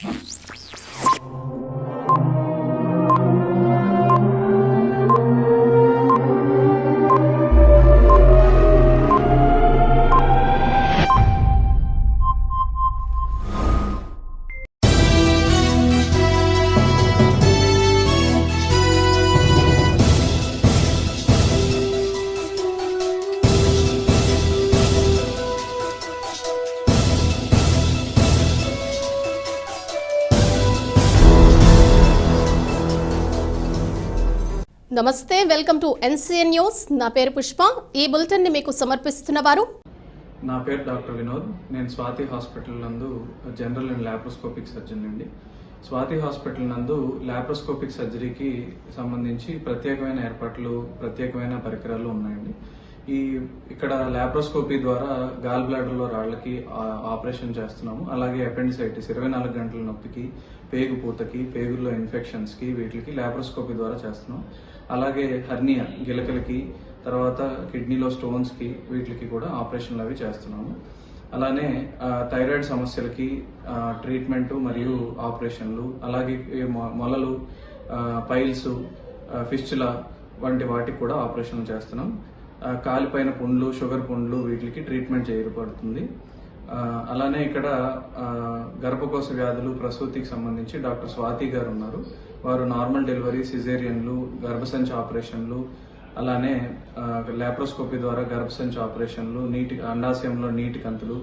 Jesus. నమస్తే welcome to NCN news. నా పేరు పుష్ప. ఈ బులెటిన్ని మీకు సమర్పిస్తున్న వారు? నా పేరు డాక్టర్ వినోద్. నేను స్వాతి హాస్పిటల్ నందు జనరల్ అండ్ ల్యాప్రోస్కోపిక్ సర్జన్ అండి. స్వాతి హాస్పిటల్ నందు ల్యాప్రోస్కోపిక్ సర్జరీకి సంబంధించి ప్రత్యేకమైన ఏర్పాట్లు ప్రత్యేకమైన పరికరాలు ఉన్నాయండి. ఈ ఇక్కడ ల్యాప్రోస్కోపీ ద్వారా గాల్ బ్లాడర్లో రాళ్ళకి ఆపరేషన్ చేస్తున్నాము. అలాగే అపెండిసైటిస్ ఇరవై నాలుగు గంటల నొప్పికి పేగు పూతకి పేగుల్లో ఇన్ఫెక్షన్స్కి వీటికి ల్యాప్రోస్కోపీ ద్వారా చేస్తున్నాం. అలాగే హర్నియా గిలకలకి తర్వాత కిడ్నీలో స్టోన్స్కి వీటికి కూడా ఆపరేషన్లు అవి చేస్తున్నాము. అలానే థైరాయిడ్ సమస్యలకి ట్రీట్మెంట్ మరియు ఆపరేషన్లు అలాగే మొ- మొలలు పైల్స్ ఆ, వంటి వాటికి కూడా ఆపరేషన్లు చేస్తున్నాం. ఆ, కాలిపైన పుండ్లు షుగర్ పుండ్లు వీటికి ట్రీట్మెంట్ చేయబడుతుంది. అలానే ఇక్కడ గర్భకోశ వ్యాధులు ప్రసూతికి సంబంధించి డాక్టర్ స్వాతి గారు ఉన్నారు. వారు నార్మల్ డెలివరీ సిజేరియన్లు గర్భసంచి ఆపరేషన్లు అలానే లాప్రోస్కోపీ ద్వారా గర్భసంచి ఆపరేషన్లు నీటి అండాశయంలో నీటి కంతులు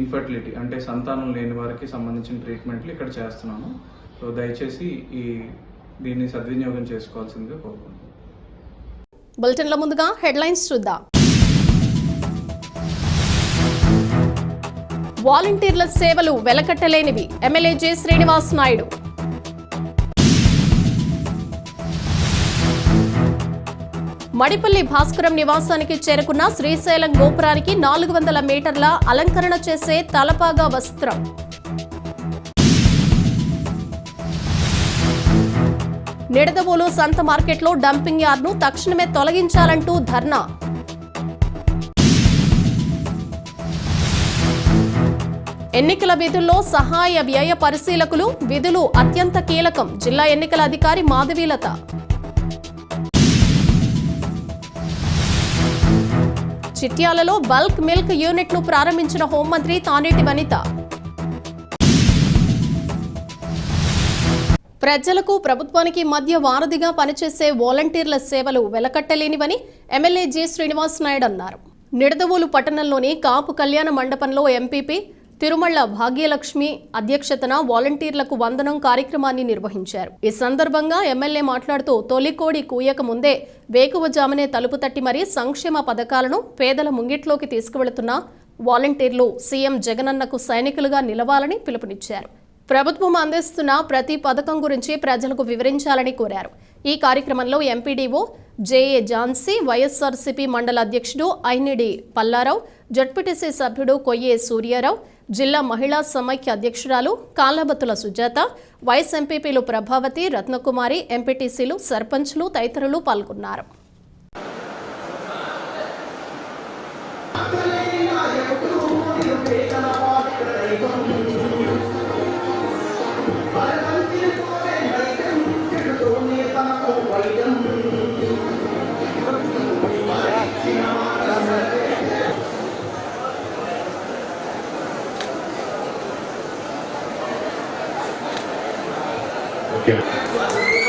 ఇన్ఫర్టిలిటీ అంటే సంతానం లేని వారికి సంబంధించిన ట్రీట్మెంట్లు ఇక్కడ చేస్తున్నాము. సో దయచేసి ఈ దీన్ని సద్వినియోగం చేసుకోవాల్సిందిగా కోరుకుంటున్నాను బులెటిన్ ముందుగా హెడ్లైన్స్ చూద్దాం. వాలంటీర్ల సేవలు వెలకట్టలేనివి. MLA J. శ్రీనివాస్ నాయుడు. మడిపల్లి భాస్కరం నివాసానికి చేరుకున్న శ్రీశైలం గోపురానికి నాలుగు వందల మీటర్ల అలంకరణ చేసే తలపాగా వస్త్రం. నిడదవోలు సంత మార్కెట్లో డంపింగ్ యార్డ్ను తక్షణమే తొలగించాలంటూ ధర్నా. ఎన్నికల విధుల్లో సహాయ వ్యయ పరిశీలకులు విధులు అత్యంత కీలకం. జిల్లా ఎన్నికల అధికారి మాధవీలత. చిట్యాలలో బల్క్ మిల్క్ యూనిట్ను ప్రారంభించిన హోంమంత్రి తానేటి వనిత. ప్రజలకు ప్రభుత్వానికి మధ్య వారధిగా పనిచేసే వాలంటీర్ల సేవలు వెలకట్టలేనివని ఎమ్మెల్యే జి శ్రీనివాస్ నాయుడు అన్నారు. నిడదవోలు పట్టణంలోని కాపు కళ్యాణ మండపంలో ఎంపీపీ తిరుమల భాగ్యలక్ష్మి అధ్యక్షతన వాలంటీర్లకు వందనం కార్యక్రమాన్ని నిర్వహించారు. ఈ సందర్భంగా ఎమ్మెల్యే మాట్లాడుతూ తొలికోడి కూయక ముందే వేకువజామునే తలుపు తట్టి మరీ సంక్షేమ పథకాలను పేదల ముంగిట్లోకి తీసుకువెళుతున్న వాలంటీర్లు సీఎం జగనన్నకు సైనికులుగా నిలవాలని పిలుపునిచ్చారు. ప్రభుత్వం అందిస్తున్న ప్రతి పథకం గురించి ప్రజలకు వివరించాలని కోరారు. ఈ కార్యక్రమంలో ఎంపీడీఓ జేఏ ఝాన్సీ వైఎస్ఆర్సీపీ మండల అధ్యక్షుడు ఐనిడి పల్లారావు జడ్పీటీసీ సభ్యుడు కొయ్యే సూర్యారావు జిల్లా మహిళా సమైక్య అధ్యక్షురాలు కాళ్ళబత్తుల సుజాత వైస్ ఎంపీపీలు ప్రభావతి రత్నకుమారి ఎంపీటీసీలు సర్పంచ్లు తదితరులు పాల్గొన్నారు. Yeah.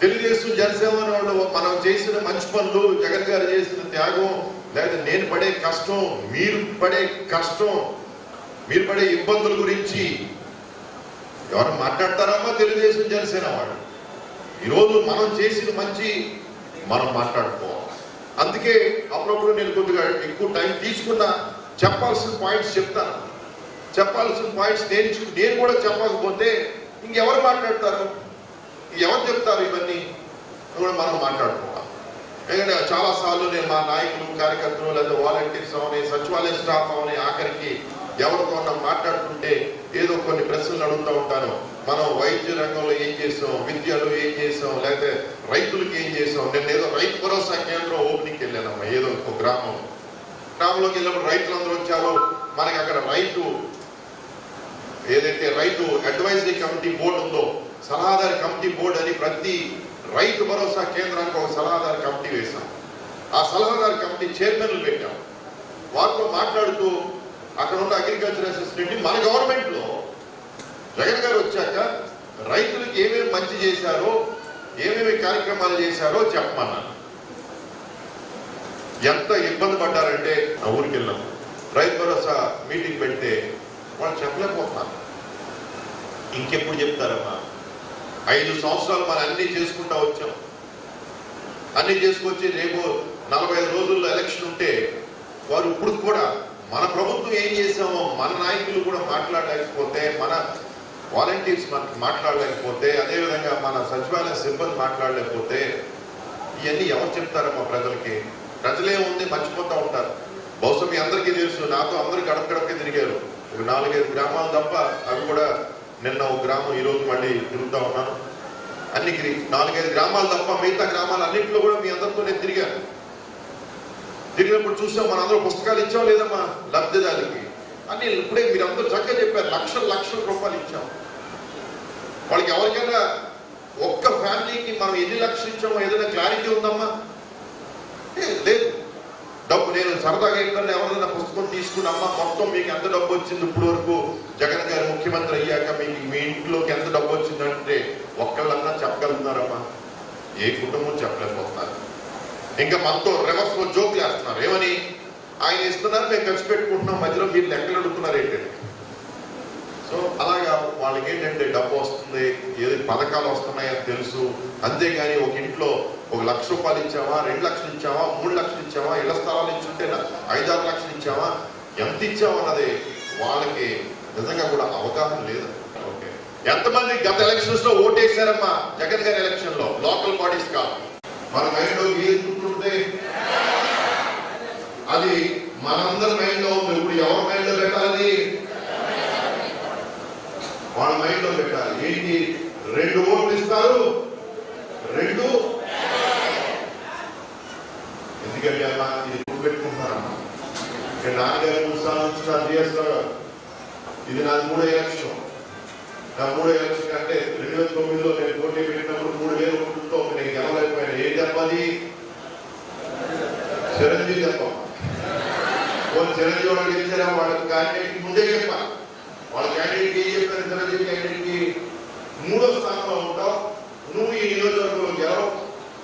తెలుగుదేశం జనసేన వాళ్ళు మనం చేసిన మంచి పనులు జగన్ గారు చేసిన త్యాగం లేదా నేను పడే కష్టం మీరు పడే కష్టం మీరు పడే ఇబ్బందుల గురించి ఎవరు మాట్లాడతారమ్మా తెలుగుదేశం జనసేన వాళ్ళు? ఈరోజు మనం చేసిన మంచి మనం మాట్లాడుకోవాలి. అందుకే అప్పుడప్పుడు నేను కొద్దిగా ఎక్కువ టైం తీసుకున్నా చెప్పాల్సిన పాయింట్స్ చెప్తాను. చెప్పాల్సిన పాయింట్స్ నేను నేను కూడా చెప్పకపోతే ఇంకెవరు మాట్లాడతారు? ఎవరు చెప్తారు ఇవన్నీ? కూడా మనం మాట్లాడుకోవాలి. ఎందుకంటే చాలా సార్లు నేను మా నాయకులు కార్యకర్తలు లేదా వాలంటీర్స్ అవని సచివాలయ స్టాఫ్ అవని ఆఖరికి ఎవరితో ఉన్నా మాట్లాడుతుంటే ఏదో కొన్ని ప్రశ్నలు అడుగుతూ ఉంటాను. మనం వైద్య రంగంలో ఏం చేసాం? విద్యలో ఏం చేసాం? లేకపోతే రైతులకు ఏం చేసాం? నేను ఏదో రైతు భరోసా కేంద్రం ఓపెనింగ్కి వెళ్ళానమ్మా ఏదో ఒక గ్రామం. గ్రామంలోకి వెళ్ళినప్పుడు రైతులందరూ వచ్చారు. మనకి అక్కడ రైతు ఏదైతే రైతు అడ్వైజరీ కమిటీ బోర్డు ఉందో సలహాదారు కమిటీ బోర్డు అని ప్రతి రైతు భరోసా కేంద్రానికి ఒక సలహాదారు కమిటీ వేశాం. ఆ సలహాదారు కమిటీ చైర్మన్లు పెట్టాం. వారితో మాట్లాడుతూ అక్కడ ఉన్న అగ్రికల్చర్ అసిస్టెంట్ మన గవర్నమెంట్లో జగన్ గారు వచ్చాక రైతులకు ఏమేమి మంచి చేశారో ఏమేమి కార్యక్రమాలు చేశారో చెప్పమన్నాను ఎంత ఇబ్బంది పడ్డారంటే ఆ ఊరికి వెళ్ళాం. రైతు భరోసా మీటింగ్ పెడితే వాళ్ళు చెప్పలేకపోతున్నారు. ఇంకెప్పుడు చెప్తారమ్మా? ఐదు సంవత్సరాలు మనం అన్ని చేసుకుంటా వచ్చాం. అన్ని చేసుకొచ్చి రేపు నలభై ఐదు రోజుల్లో ఎలక్షన్ ఉంటే వారు ఇప్పుడు కూడా మన ప్రభుత్వం ఏం చేసామో మన నాయకులు కూడా మాట్లాడలేకపోతే మన వాలంటీర్స్ మనకి మాట్లాడలేకపోతే అదేవిధంగా మన సచివాలయ సిబ్బంది మాట్లాడలేకపోతే ఇవన్నీ ఎవరు చెప్తారమ్మా ప్రజలకి? ప్రజలేముంది మర్చిపోతూ ఉంటారు. బహుశా మీ అందరికీ తెలుసు నాతో అందరు గడప గడపకి తిరిగారు. ఒక నాలుగైదు గ్రామాలు తప్ప అవి కూడా నిన్న ఒక గ్రామం ఈ రోజు మళ్ళీ తిరుగుతూ ఉన్నాను. అన్ని నాలుగైదు గ్రామాలు తప్ప మిగతా గ్రామాలు అన్నింటిలో కూడా మీ అందరితో నేను తిరిగాను. తిరిగినప్పుడు చూసాం మన అందరూ పుస్తకాలు ఇచ్చాం లేదమ్మా లబ్ధిదారులకి. అని ఇప్పుడే మీరు అందరూ చక్కగా చెప్పారు లక్షల లక్షల రూపాయలు ఇచ్చాం. వాళ్ళకి ఎవరికైనా ఒక్క ఫ్యామిలీకి మనం ఎన్ని లక్షలు ఇచ్చామో ఏదైనా క్లారిటీ ఉందమ్మా? లేదు. డబ్బు నేను సరదాగా ఏంటంటే ఎవరైనా పుస్తకం తీసుకున్నమ్మా మొత్తం మీకు ఎంత డబ్బు వచ్చింది ఇప్పుడు వరకు? జగన్ గారు ముఖ్యమంత్రి అయ్యాక మీకు మీ ఇంట్లోకి ఎంత డబ్బు వచ్చిందంటే ఒక్కళ్ళన్నా చెప్పగలుగుతున్నారమ్మా. ఏ కుటుంబం చెప్పలేకపోతున్నారు. ఇంకా మనతో రివర్స్లో జోక్ వేస్తున్నారు ఏమని? ఆయన ఇస్తున్నారు మేము ఖర్చు పెట్టుకుంటున్నాం మధ్యలో మీరు లెక్కలు అడుగుతున్నారు ఏంటంటే సో అలాగా వాళ్ళకి ఏంటంటే డబ్బు వస్తుంది ఏది పథకాలు వస్తున్నాయని తెలుసు. అంతేగాని ఒక ఇంట్లో ఒక లక్ష రూపాయలు ఇచ్చామా రెండు లక్షలు ఇచ్చామా మూడు లక్షలు ఇచ్చామా ఇళ్ళ స్థలాలు ఇచ్చుంటే ఐదారు లక్షలు ఇచ్చామా ఎంత ఇచ్చామన్నది వాళ్ళకి నిజంగా కూడా అవగాహన లేదు. ఓకే. ఎంతమంది గత ఎలక్షన్స్లో ఓటేశారమ్మా జగన్ గారి ఎలక్షన్లో లోకల్ బాడీస్ కాదు. మన మైండ్లో ఏది గుర్తుంటే అది మనందరి మైండ్లో ఉంది. ఇప్పుడు ఎవరి మైండ్లో పెట్టాలి వాళ్ళ మైండ్లో పెట్టాలి. ఏంటి? రెండు ఓట్లు ఇస్తారు. రెండు. ఎందుకంటే అలా ఇది గుర్తు ఇక్కడ నాన్నగారు మూడు సార్లు నుంచి చేస్తారు ఇది నాది మూడో ఎలక్షన్. నా మూడో ఎలక్షన్ అంటే రెండు వేల తొమ్మిదిలో నేను పోటీ పెట్టినప్పుడు మూడు వేల ఓట్లతో చెప్పాలి? చిరంజీవి చెప్పాలి. కొన్ని చిరంజీవి వాళ్ళు గెలిచారా వాళ్ళ క్యాండిడేట్ ముందే చెప్పాలి. వాళ్ళ క్యాండిడేట్ ఏం చెప్పారు? చిరంజీవి క్యాండిడేట్కి మూడో స్థానంలో ఉంటావు. నువ్వు ఈ నియోజకవర్గంలో గెలవు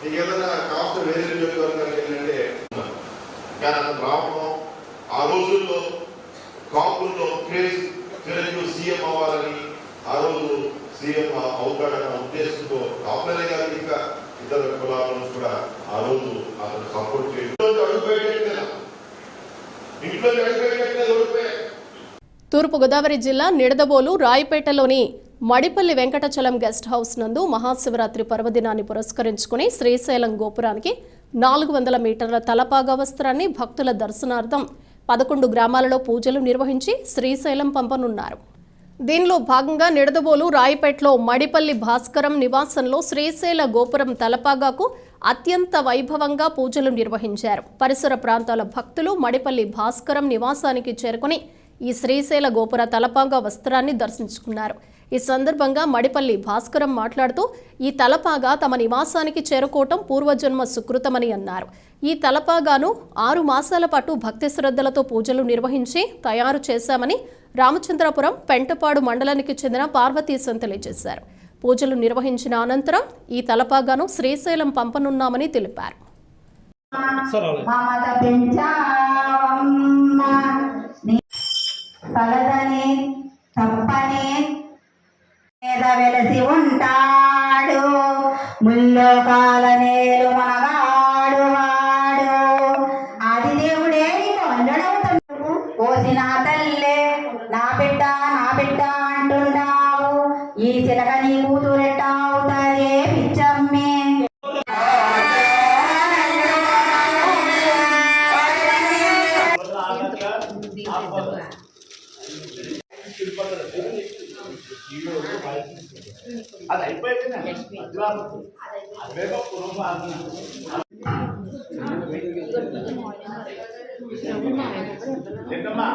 నీకు ఏదైనా కాస్త వేరే నియోజకవర్గానికి వెళ్ళంటే కానీ అతను రావడం ఆ రోజుల్లో కాపుల్లో క్రేజ్ చిరంజీవి సీఎం అవ్వాలని ఆ రోజు సీఎం అవుతాడన్న ఉద్దేశంతో కాపులనే కాదు ఇంకా. ఇతర కులాలను కూడా ఆ రోజు అతను సపోర్ట్ చేయడం ఇంట్లో ఇంట్లో ఓడిపోయాడు తూర్పుగోదావరి జిల్లా నిడదబోలు రాయపేటలోని మడిపల్లి వెంకటచలం గెస్ట్ హౌస్ నందు మహాశివరాత్రి పర్వదినాన్ని పురస్కరించుకుని శ్రీశైలం గోపురానికి నాలుగు వందల మీటర్ల తలపాగా వస్త్రాన్ని భక్తుల దర్శనార్థం పదకొండు గ్రామాలలో పూజలు నిర్వహించి శ్రీశైలం పంపనున్నారు. దీనిలో భాగంగా నిడదబోలు రాయపేటలో మడిపల్లి భాస్కరం నివాసంలో శ్రీశైల గోపురం తలపాగాకు అత్యంత వైభవంగా పూజలు నిర్వహించారు. పరిసర ప్రాంతాల భక్తులు మడిపల్లి భాస్కరం నివాసానికి చేరుకుని ఈ శ్రీశైల గోపుర తలపాగా వస్త్రాన్ని దర్శించుకున్నారు. ఈ సందర్భంగా మడిపల్లి భాస్కరం మాట్లాడుతూ ఈ తలపాగా తమ నివాసానికి చేరుకోవటం పూర్వజన్మ సుకృతమని అన్నారు. ఈ తలపాగాను ఆరు మాసాల పాటు భక్తి శ్రద్ధలతో పూజలు నిర్వహించి తయారు చేశామని రామచంద్రపురం పెంటపాడు మండలానికి చెందిన పార్వతీశం తెలియజేశారు. పూజలు నిర్వహించిన అనంతరం ఈ తలపాగాను శ్రీశైలం పంపనున్నామని తెలిపారు. వెలసి ఉంటాడు. ముల్లోకాల నేలు మనగాడు వాడు. ఆది దేవుడే ఏంటమ్మా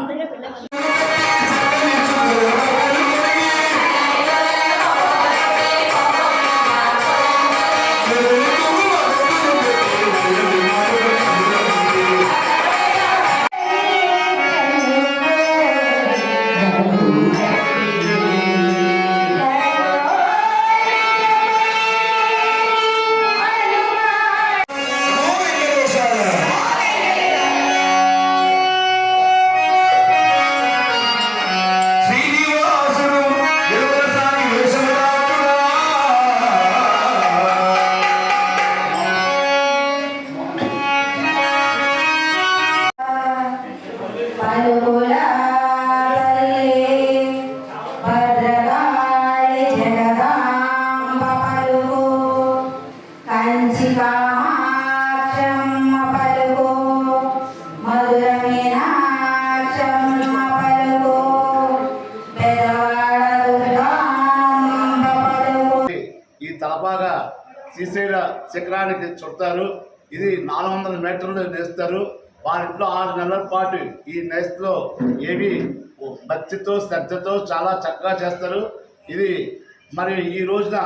బాగా శ్రీశైల శిఖరానికి చుడతారు. ఇది నాలుగు వందల మీటర్లు నేస్తారు. వారి ఇంట్లో ఆరు నెలల పాటు ఈ నేస్తలో ఏవి భక్తితో శ్రద్ధతో చాలా చక్కగా చేస్తారు. ఇది మరి ఈ రోజున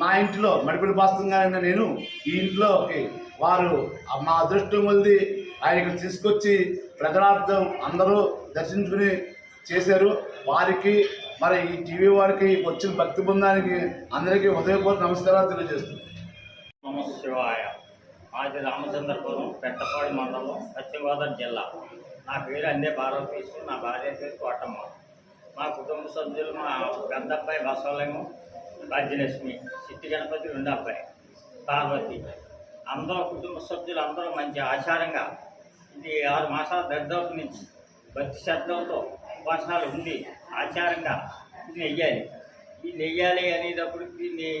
మా ఇంట్లో మడిపిడి బాస్తంగా నేను ఈ ఇంట్లోకి వారు మా అదృష్టం కొలిది ఆయనకు తీసుకొచ్చి ప్రజలార్థం అందరూ దర్శించుకుని చేశారు. వారికి మరి ఈ టీవీ వారికి వచ్చిన భక్తి బృందానికి అందరికీ ఉదయపూర్వక నమస్కారాలు తెలియజేస్తుంది నమ శివాయ మాది రామచంద్రపురం పెట్టపాడు మండలం పశ్చిమగోదావరి జిల్లా. నా పేరు అందే భారతీశ్వరు నా భార్య పేరు కోటమ్మ. మా కుటుంబ సభ్యులు మా పెద్ద అబ్బాయి బసవలేము రాజ్యలక్ష్మి సిద్ధి గణపతి రెండు అబ్బాయి పార్వతి. అందరూ కుటుంబ సభ్యులు అందరూ మంచి ఆచారంగా ఇది ఆరు మాసాల దరిదాపు నుంచి భక్తి శ్రద్ధలతో ఉపాసనాలు ఉంది ఆచారంగా ఇది నెయ్యాలి. ఈ నెయ్యాలి అనేటప్పుడు దీన్ని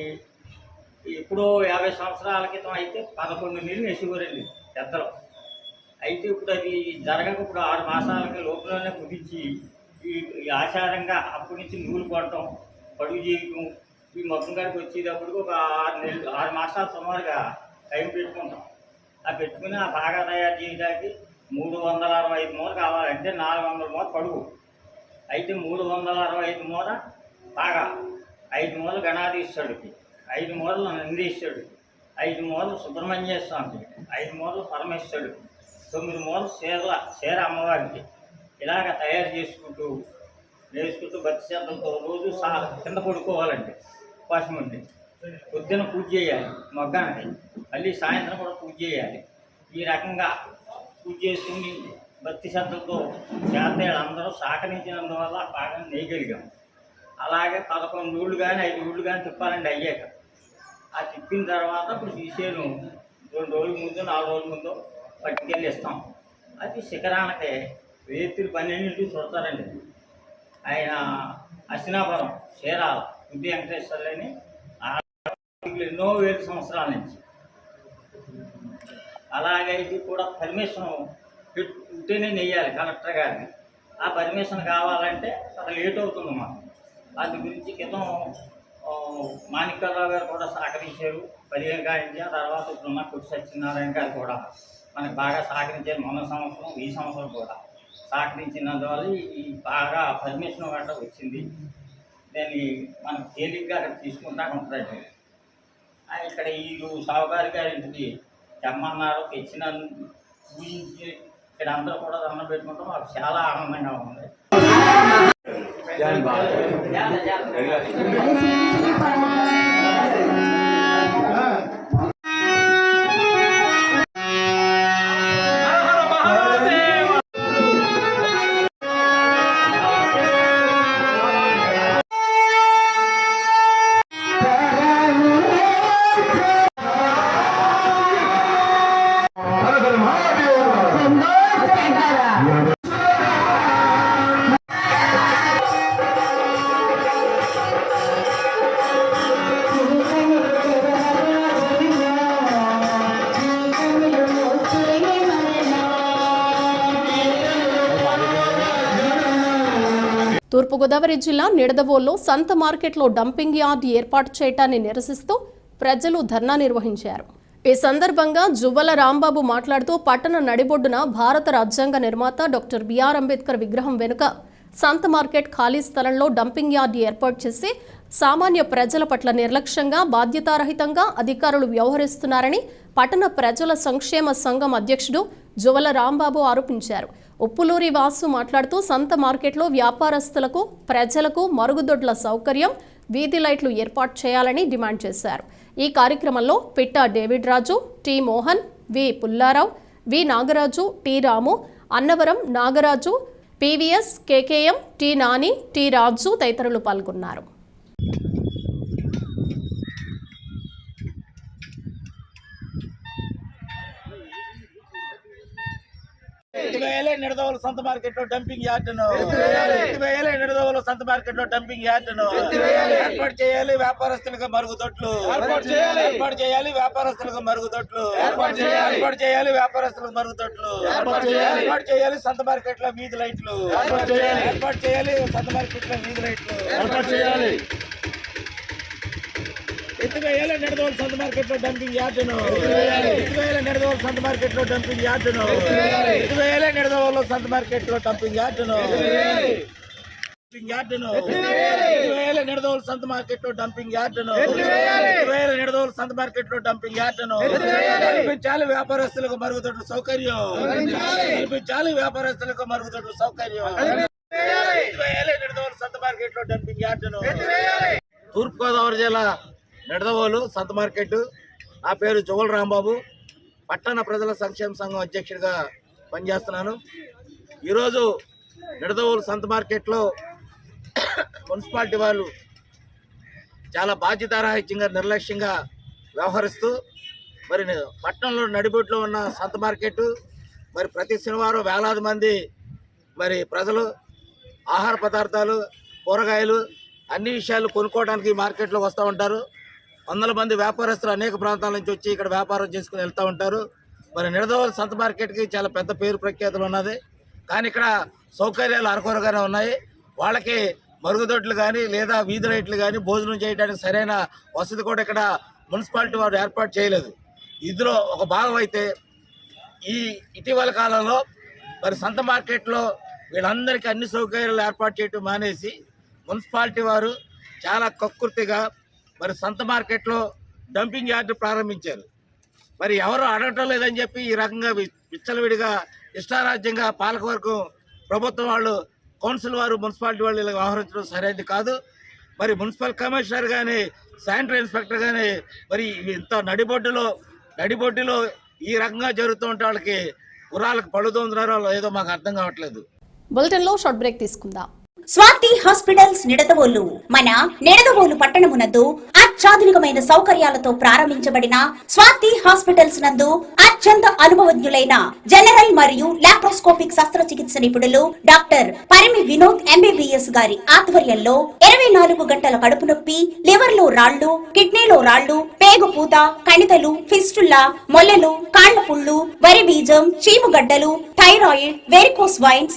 ఎప్పుడో యాభై సంవత్సరాల క్రితం అయితే పదకొండు నీళ్ళు నెసిగోరండి పెద్దలు. అయితే ఇప్పుడు అది జరగక ఇప్పుడు ఆరు మాసాలకి లోపలనే కుదించి ఈ ఆచారంగా అప్పటి నుంచి నూలు కొట్టడం పడుగు చేయటం ఈ మొత్తం గారికి వచ్చేటప్పుడు ఒక ఆరు నెలలు ఆరు మాసాలు సుమారుగా టైం పెట్టుకుంటాం. ఆ పెట్టుకుని ఆ బాగా తయారు చేయడానికి మూడు వందల అరవై ఐదు మూర కావాలంటే నాలుగు వందల మూల పడుగు. అయితే మూడు వందల అరవై ఐదు మూర బాగా ఐదు మూల గణాధీశ్వరుడికి ఐదు మూలలు నందీశ్వరుడికి ఐదు మూలలు సుబ్రహ్మణ్య స్వామికి ఐదు మూలలు పరమేశ్వరుడికి తొమ్మిది మూలలు శేర శేర అమ్మవారికి ఇలాగ తయారు చేసుకుంటూ వేసుకుంటూ భక్తి శ్రద్ధలతో రోజు సా కింద పడుకోవాలండి. ఉపాసం ఉండి. పొద్దున పూజ చేయాలి మగ్గానికి. మళ్ళీ సాయంత్రం కూడా పూజ చేయాలి. ఈ రకంగా పూజ చేసుకుని భక్తి శ్రద్ధలతో చేతేళ్ళు అందరూ సహకరించినందువల్ల ఆ పాకం నేయగలిగాం. అలాగే పదకొండు ఊళ్ళు కానీ ఐదు ఊళ్ళు కానీ తిప్పాలండి అయ్యాక. ఆ తిప్పిన తర్వాత ఇప్పుడు శ్రీశైలం రెండు రోజుల ముందు నాలుగు రోజుల ముందు పట్టుకెళ్ళి ఇస్తాం అది శిఖరానికి రేతులు పన్నెండింటికి చూడతారండి ఆయన అశ్వినాపురం చీరాల బుద్ధి వెంకటేశ్వర్లని ఎన్నో వేల సంవత్సరాల నుంచి. అలాగే ఇది కూడా పర్మిషన్ పెట్టు ఉంటేనే నెయ్యాలి కలెక్టర్ గారిని. ఆ పర్మిషన్ కావాలంటే అది లేట్ అవుతుంది మాకు. అందు గురించి క్రితం మాణిక్యరావు గారు కూడా సహకరించారు. పదిహేను కాడించి ఆ తర్వాత ఇప్పుడున్న కొట్టి సత్యనారాయణ గారు కూడా మనకు బాగా సహకరించారు. మొన్న సంవత్సరం ఈ సంవత్సరం కూడా సహకరించినందువల్ల ఈ- బాగా పర్మిషన్ గట్రా వచ్చింది. దాన్ని మనకు తేలిగ్గా అక్కడ తీసుకుంటా ఉంటుంది ఇక్కడ ఈ సావుకారి గారి ఇంటికి తెమ్మన్నారు తెచ్చిన పూజించి ఇక్కడ అందరూ కూడా దండం పెట్టుకుంటాం. మాకు చాలా ఆనందంగా ఉంది. గోదావరి జిల్లా నిడదవోల్లో సంత మార్కెట్లో డంపింగ్ యార్డ్ ఏర్పాటు చేయటాన్ని నిరసిస్తూ ప్రజలు ధర్నా నిర్వహించారు. ఈ సందర్భంగా జువ్వల రాంబాబు మాట్లాడుతూ పట్టణ నడిబొడ్డున భారత రాజ్యాంగ నిర్మాత డాక్టర్ బిఆర్ అంబేద్కర్ విగ్రహం వెనుక సంత మార్కెట్ ఖాళీ స్థలంలో డంపింగ్ యార్డ్ ఏర్పాటు చేసి సామాన్య ప్రజల పట్ల నిర్లక్ష్యంగా బాధ్యతారహితంగా అధికారులు వ్యవహరిస్తున్నారని పట్టణ ప్రజల సంక్షేమ సంఘం అధ్యక్షుడు జువల రాంబాబు ఆరోపించారు. ఉప్పులూరి వాసు మాట్లాడుతూ సంత మార్కెట్లో వ్యాపారస్తులకు ప్రజలకు మరుగుదొడ్ల సౌకర్యం వీధి లైట్లు ఏర్పాటు చేయాలని డిమాండ్ చేశారు. ఈ కార్యక్రమంలో Pitta David Raju T Mohan V Pullarao V Nagaraju T Ramu Annavaram Nagaraju PVS KKM T Nani T Raju తదితరులు పాల్గొన్నారు. ఎత్తివేయాలి నిడదవోలు సంత మార్కెట్లో డంపింగ్ యార్డ్ను ఎత్తివేయాలి నిడదవోలు సంత మార్కెట్లో డంపింగ్ యార్డ్ను ఏర్పాటు చేయాలి వ్యాపారస్తులకు మరుగుదొడ్లు. ఏర్పాటు చేయాలి. ఏర్పాటు చేయాలి వ్యాపారస్తులకు మరుగుదొడ్లు. ఏర్పాటు చేయాలి. ఏర్పాటు చేయాలి వ్యాపారస్తులకు మరుగుదొడ్లు. ఏర్పాటు చేయాలి. సంత మార్కెట్లో వీధి లైట్లు. ఏర్పాటు చేయాలి. సంత మార్కెట్లో వీధి లైట్లు. ఏర్పాటు చేయాలి. ఎత్తివేయాలి నిడదవోలు సంత మార్కెట్లో డంపింగ్ యార్డును. ఎత్తివేయాలి. నిడదవోలు సంత మార్కెట్లో డంపింగ్ యార్డును. ఎత్తివేయాలి. నిడదవోలు సంత మార్కెట్లో డంపింగ్ యార్డును. డంపింగ్ యార్డును. ఎత్తివేయాలి. నిడదవోలు సంత మార్కెట్లో డంపింగ్ యార్డును. ఎత్తివేయాలి. నిడదవోలు సంత మార్కెట్లో డంపింగ్ యార్డును. కల్పించాలి వ్యాపారస్తులకు మరుగుదొడ్ల సౌకర్యం. కల్పించాలి. వ్యాపారస్తులకు మరుగుదొడ్ల సౌకర్యం. ఎత్తివేయాలి నిడదవోలు సంత మార్కెట్లో డంపింగ్ యార్డును. తూర్పుగోదావరి జిల్లా నిడదవోలు సంత మార్కెట్ నా పేరు జువల్ రాంబాబు. పట్టణ ప్రజల సంక్షేమ సంఘం అధ్యక్షుడిగా పనిచేస్తున్నాను. ఈరోజు నిడదవోలు సంత మార్కెట్లో మున్సిపాలిటీ వాళ్ళు చాలా బాధ్యతారాహిత్యంగా నిర్లక్ష్యంగా వ్యవహరిస్తూ మరి పట్టణంలో నడిబొట్లో ఉన్న సంత మార్కెట్ మరి ప్రతి శనివారం వేలాది మంది మరి ప్రజలు ఆహార పదార్థాలు కూరగాయలు అన్ని విషయాలు కొనుక్కోవడానికి మార్కెట్లో వస్తూ ఉంటారు. వందల మంది వ్యాపారస్తులు అనేక ప్రాంతాల నుంచి వచ్చి ఇక్కడ వ్యాపారం చేసుకుని వెళ్తూ ఉంటారు. మరి నిడదవోలు సంత మార్కెట్కి చాలా పెద్ద పేరు ప్రఖ్యాతులు ఉన్నది. కానీ ఇక్కడ సౌకర్యాలు అరకొరగానే ఉన్నాయి. వాళ్ళకి మరుగుదొడ్లు కానీ లేదా వీధి లైట్లు కానీ భోజనం చేయడానికి సరైన వసతి కూడా ఇక్కడ మున్సిపాలిటీ వారు ఏర్పాటు చేయలేదు. ఇందులో ఒక భాగం అయితే ఈ ఇటీవల కాలంలో మరి సంత మార్కెట్లో వీళ్ళందరికీ అన్ని సౌకర్యాలు ఏర్పాటు చేయటం మానేసి మున్సిపాలిటీ వారు చాలా కక్కుర్తిగా మరి సొంత మార్కెట్లో డంపింగ్ యార్డు ప్రారంభించారు. మరి ఎవరు అడగటం లేదని చెప్పి ఈ రకంగా విచ్చలవిడిగా ఇష్టారాజ్యంగా పాలకవర్గం ప్రభుత్వం వాళ్ళు కౌన్సిల్ వారు మున్సిపాలిటీ వాళ్ళు ఇలా వ్యవహరించడం సరైనది కాదు. మరి మున్సిపల్ కమిషనర్ కానీ శానిటరీ ఇన్స్పెక్టర్ కానీ మరి ఇంత నడిబొడ్డులో నడిబొడ్డులో ఈ రకంగా జరుగుతూ ఉంటే వాళ్ళకి గురాలకు పడుతుందో ఏదో మాకు అర్థం కావట్లేదు. బులెటిన్లో షార్ట్ బ్రేక్ తీసుకుందాం. స్వాతి హాస్పిటల్స్ నిడదవోలు. మన నిడదవోలు పట్టణమునందు అత్యాధునికమైన సౌకర్యాలతో ప్రారంభించబడిన స్వాతి హాస్పిటల్స్ నందు అత్యంత అనుభవజ్ఞులైన జనరల్ మరియు లాప్రోస్కోపిక్ శస్త్రచికిత్స నిపుణులు డాక్టర్ పరిమి వినోద్ ఎంబీబీఎస్ గారి ఆధ్వర్యంలో ఇరవై నాలుగు గంటల కడుపు నొప్పి లివర్లో రాళ్ళు కిడ్నీలో రాళ్ళు పేగు పూత కణితలు ఫిస్టుల్లా మొల్లలు కాళ్ళ పుళ్ళు వరి బీజం చీముగడ్డలు thyroid varicose wines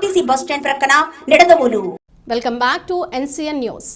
RTC bus stand ప్రక్కన Nidadavolu. Welcome back to NCN news.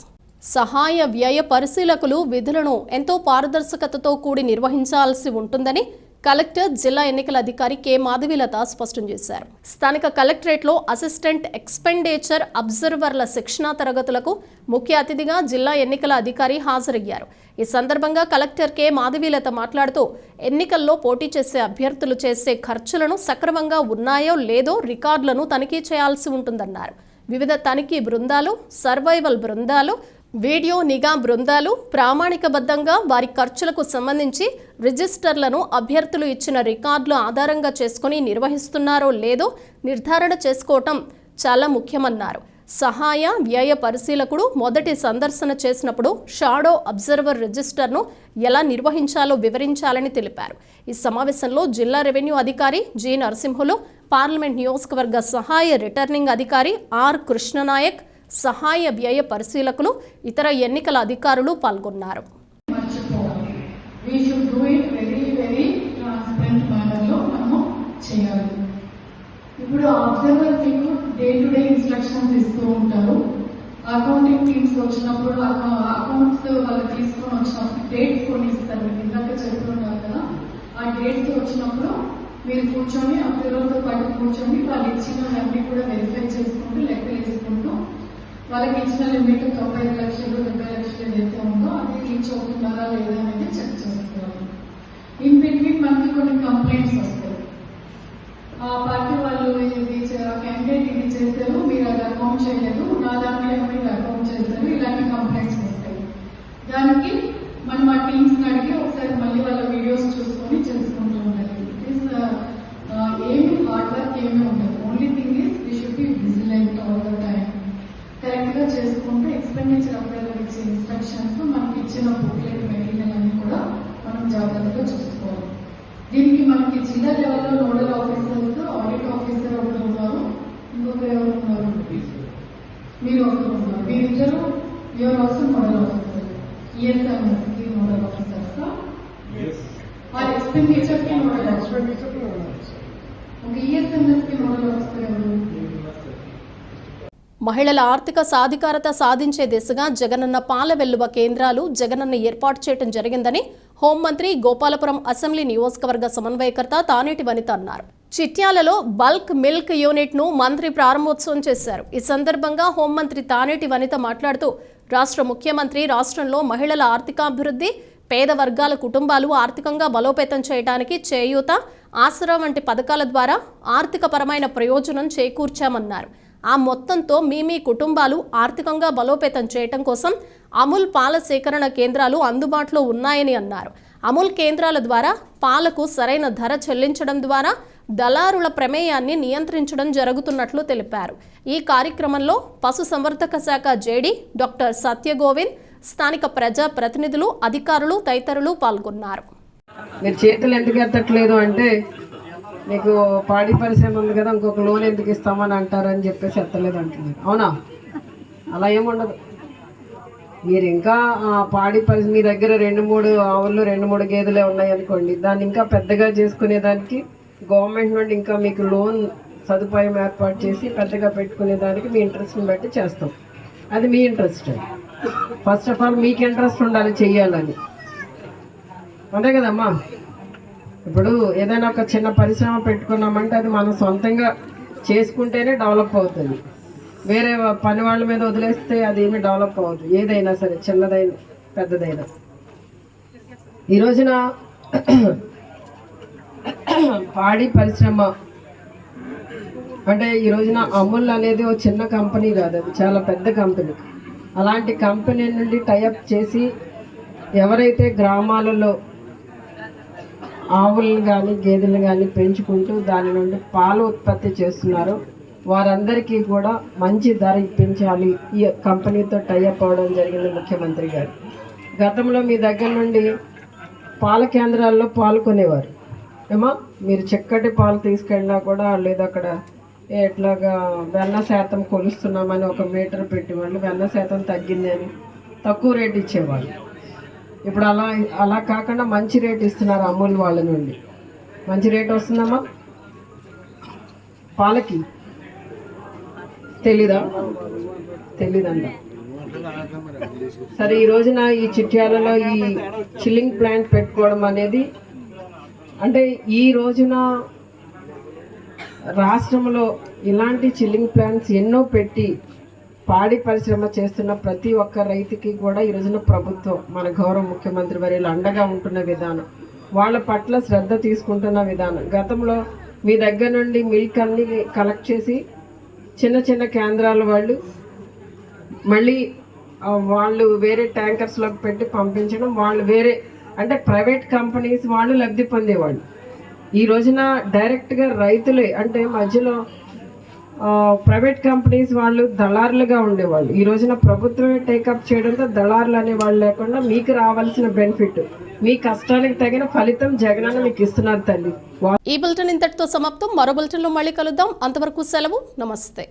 సహాయ వ్యయ పరిశీలకులు విధులను ఎంతో పారదర్శకతతో కూడి నిర్వహించాల్సి ఉంటుందని కలెక్టర్ జిల్లా ఎన్నికల అధికారి కె. మాధవీలత స్పష్టం చేశారు. స్థానిక కలెక్టరేట్లో అసిస్టెంట్ ఎక్స్పెండిచర్ అబ్జర్వర్ల శిక్షణా తరగతులకు ముఖ్య అతిథిగా జిల్లా ఎన్నికల అధికారి హాజరయ్యారు. ఈ సందర్భంగా కలెక్టర్ కె. మాధవీలత మాట్లాడుతూ ఎన్నికల్లో పోటీ చేసే అభ్యర్థులు చేసే ఖర్చులను సక్రమంగా ఉన్నాయో లేదో రికార్డులను తనిఖీ చేయాల్సి ఉంటుందన్నారు. వివిధ తనిఖీ బృందాలు సర్వైవల్ బృందాలు వీడియో నిఘా బృందాలు ప్రామాణికబద్ధంగా వారి ఖర్చులకు సంబంధించి రిజిస్టర్లను అభ్యర్థులు ఇచ్చిన రికార్డుల ఆధారంగా చేసుకుని నిర్వహిస్తున్నారో లేదో నిర్ధారణ చేసుకోవటం చాలా ముఖ్యమన్నారు. సహాయ వ్యయ పరిశీలకుడు మొదటి సందర్శన చేసినప్పుడు షాడో అబ్జర్వర్ రిజిస్టర్ను ఎలా నిర్వహించాలో వివరించాలని తెలిపారు. ఈ సమావేశంలో జిల్లా రెవెన్యూ అధికారి జి నరసింహులు పార్లమెంట్ నియోజకవర్గ సహాయ రిటర్నింగ్ అధికారి ఆర్ కృష్ణనాయక్ సహాయ వ్యయ పరిశీలకులు ఇతర ఎన్నికల అధికారులు పాల్గొన్నారు. ఇప్పుడు observer team day to day instructions ఇస్తూ ఉంటారు. అకౌంటింగ్ టీమ్స్ వచ్చినప్పుడు అకౌంట్స్ వాళ్ళు తీసుకొని వచ్చినప్పుడు డేట్స్ కొన్ని ఇస్తారు. మీకు ఇందాక చెప్తున్నారు కదా. ఆ డేట్స్ వచ్చినప్పుడు మీరు కూర్చొని అబ్జర్వర్తో పాటు కూర్చొని వాళ్ళు ఇచ్చినవన్నీ కూడా వెరిఫై చేసుకుంటూ లెక్క వేసుకుంటూ వాళ్ళకి ఇచ్చిన లిమిట్ తొంభై ఐదు లక్షలు డెబ్బై లక్షలు ఏదైతే ఉందో అది రీచ్ అవుతున్నారా లేదా అనేది చెక్ చేస్తున్నారు ఇన్ బిట్వీన్ మనకి కొన్ని కంప్లైంట్స్ వస్తాయి. ఆ పార్టీ వాళ్ళు ఇది క్యాండిడేట్ ఇది చేశారు మీరు అది అకౌంట్ చేయలేదు నా దాంట్లో మీరు అకౌంట్ చేశారు ఇలాంటి కంప్లైంట్స్ వస్తాయి. దానికి మనం ఆ టీమ్స్ అడిగి ఒకసారి మళ్ళీ వాళ్ళ వీడియోస్ చూసుకొని చేసుకుంటాం ఉండాలి ఇట్ ఈస్ ఏమి హార్డ్ వర్క్ ఏమీ ఉండదు only thing is we should be vigilant all the time కరెక్ట్గా ఎక్స్పెండిచర్ అప్లైలో ఇచ్చే ఇన్స్ట్రక్షన్స్ మనకి ఇచ్చిన బుక్లెట్ మెటీరియల్ అన్ని కూడా మనం జాగ్రత్తగా చూసుకోవాలి. దీనికి మనకి జిల్లా లెవెల్లో నోడల్ ఆఫీసర్స్ ఆడిట్ ఆఫీసర్ ఒకరు ఉన్నారు ఇంకొకరు ఎవరు ఉన్నారు? మీరు ఒకరు ఉన్నారు. మీరిద్దరు యువర్ ఆల్సో నోడల్ ఆఫీసర్ ఈఎస్ఎంఎస్కి నోడల్ ఆఫీసర్స్ ఆ ఎక్స్పెండిచర్కి నోడల్ ఆఫీసర్ ఒక ఈఎస్ఎంఎస్కి నోడల్ ఆఫీసర్ ఎవరు? మహిళల ఆర్థిక సాధికారత సాధించే దిశగా జగనన్న పాల వెల్లువ కేంద్రాలు జగనన్న ఏర్పాటు చేయడం జరిగిందని హోంమంత్రి గోపాలపురం అసెంబ్లీ నియోజకవర్గ సమన్వయకర్త తానేటి వనిత అన్నారు. చిట్యాలలో బల్క్ మిల్క్ యూనిట్ను మంత్రి ప్రారంభోత్సవం చేశారు. ఈ సందర్భంగా హోంమంత్రి తానేటి వనిత మాట్లాడుతూ రాష్ట్ర ముఖ్యమంత్రి రాష్ట్రంలో మహిళల ఆర్థికాభివృద్ధి పేద వర్గాల కుటుంబాలు ఆర్థికంగా బలోపేతం చేయడానికి చేయూత ఆసరా వంటి పథకాల ద్వారా ఆర్థికపరమైన ప్రయోజనం చేకూర్చామన్నారు. ఆ మొత్తంతో మీ మీ కుటుంబాలు ఆర్థికంగా బలోపేతం చేయటం కోసం అమూల్ పాల సేకరణ కేంద్రాలు అందుబాటులో ఉన్నాయని అన్నారు. అమూల్ కేంద్రాల ద్వారా పాలకు సరైన ధర చెల్లించడం ద్వారా దళారుల ప్రమేయాన్ని నియంత్రించడం జరుగుతున్నట్లు తెలిపారు. ఈ కార్యక్రమంలో పశుసంవర్ధక శాఖ జేడీ డాక్టర్ సత్యగోవింద్ స్థానిక ప్రజా ప్రతినిధులు అధికారులు తదితరులు పాల్గొన్నారు. మీరు చేతులు ఎందుకు ఎత్తట్లేదు అంటే మీకు పాడి పరిశ్రమ ఉంది కదా ఇంకొక లోన్ ఎందుకు ఇస్తామని అంటారని చెప్పేసి ఎత్తలేదు అంటున్నారు. అవునా? అలా ఏముండదు మీరు ఇంకా పాడి పరిశ్రమ మీ దగ్గర రెండు మూడు ఆవులు రెండు మూడు గేదెలే ఉన్నాయనుకోండి దాన్ని ఇంకా పెద్దగా చేసుకునేదానికి గవర్నమెంట్ నుండి ఇంకా మీకు లోన్ సదుపాయం ఏర్పాటు చేసి పెద్దగా పెట్టుకునేదానికి మీ ఇంట్రెస్ట్ని బట్టి చేస్తాం. అది మీ ఇంట్రెస్ట్ ఫస్ట్ ఆఫ్ ఆల్ మీకు ఇంట్రెస్ట్ ఉండాలి చెయ్యాలని. అంతే కదమ్మా? ఇప్పుడు ఏదైనా ఒక చిన్న పరిశ్రమ పెట్టుకున్నామంటే అది మనం సొంతంగా చేసుకుంటేనే డెవలప్ అవుతుంది. వేరే పని వాళ్ళ మీద వదిలేస్తే అది ఏమి డెవలప్ అవ్వదు. ఏదైనా సరే చిన్నదైనా పెద్దదైనా. ఈ రోజున పాడి పరిశ్రమ అంటే ఈ రోజున అమూల్ అనేది ఒక చిన్న కంపెనీ కాదు అది చాలా పెద్ద కంపెనీ. అలాంటి కంపెనీ నుండి టైఅప్ చేసి ఎవరైతే గ్రామాలలో ఆవులను కానీ గేదెలను కానీ పెంచుకుంటూ దాని నుండి పాలు ఉత్పత్తి చేస్తున్నారు. వారందరికీ కూడా మంచి ధర ఇప్పించాలి. ఈ కంపెనీతో టైఅప్ అవ్వడం జరిగింది ముఖ్యమంత్రి గారు. గతంలో మీ దగ్గర నుండి పాల కేంద్రాల్లో పాలు కొనేవారు. ఏమా మీరు చక్కటి పాలు తీసుకెళ్ళినా కూడా లేదు అక్కడ. ఎట్లాగా వెన్న శాతం కొలుస్తున్నామని ఒక మీటర్ పెట్టేవాళ్ళు వెన్న శాతం తగ్గింది అని తక్కువ రేట్ ఇచ్చేవాళ్ళు. ఇప్పుడు అలా అలా కాకుండా మంచి రేట్ ఇస్తున్నారు అమూల్ వాళ్ళ నుండి. మంచి రేట్ వస్తుందమ్మా? పాలకి? తెలీదా? తెలీదంట. సరే ఈ రోజున ఈ చిట్యాలలో ఈ చిల్లింగ్ ప్లాంట్ పెట్టుకోవడం అనేది అంటే ఈ రోజున రాష్ట్రంలో ఇలాంటి చిల్లింగ్ ప్లాంట్స్ ఎన్నో పెట్టి పాడి పరిశ్రమ చేస్తున్న ప్రతి ఒక్క రైతుకి కూడా ఈ రోజున ప్రభుత్వం మన గౌరవ ముఖ్యమంత్రి వర్యులు అండగా ఉంటున్న విధానం వాళ్ళ పట్ల శ్రద్ధ తీసుకుంటున్న విధానం. గతంలో మీ దగ్గర నుండి మిల్క్ అన్ని కలెక్ట్ చేసి చిన్న చిన్న కేంద్రాల వాళ్ళు మళ్ళీ వాళ్ళు వేరే ట్యాంకర్స్లోకి పెట్టి పంపించడం వాళ్ళు వేరే అంటే ప్రైవేట్ కంపెనీస్ వాళ్ళు లబ్ధి పొందేవాళ్ళు. ఈ రోజున డైరెక్ట్గా రైతులే అంటే మధ్యలో ప్రైవేట్ కంపెనీస్ వాళ్ళు దళారులుగా ఉండేవాళ్ళు. ఈ రోజున ప్రభుత్వమే టేకప్ చేయడంతో దళారులు అనే వాళ్ళు లేకుండా మీకు రావాల్సిన బెనిఫిట్ మీ కష్టానికి తగిన ఫలితం జగనన్న మీకు ఇస్తున్నారు తల్లి. ఈ బులెటిన్ ఇంతటితో సమాప్తం. మరో బులెటిన్లో మళ్ళీ కలుద్దాం. అంతవరకు సెలవు. నమస్తే.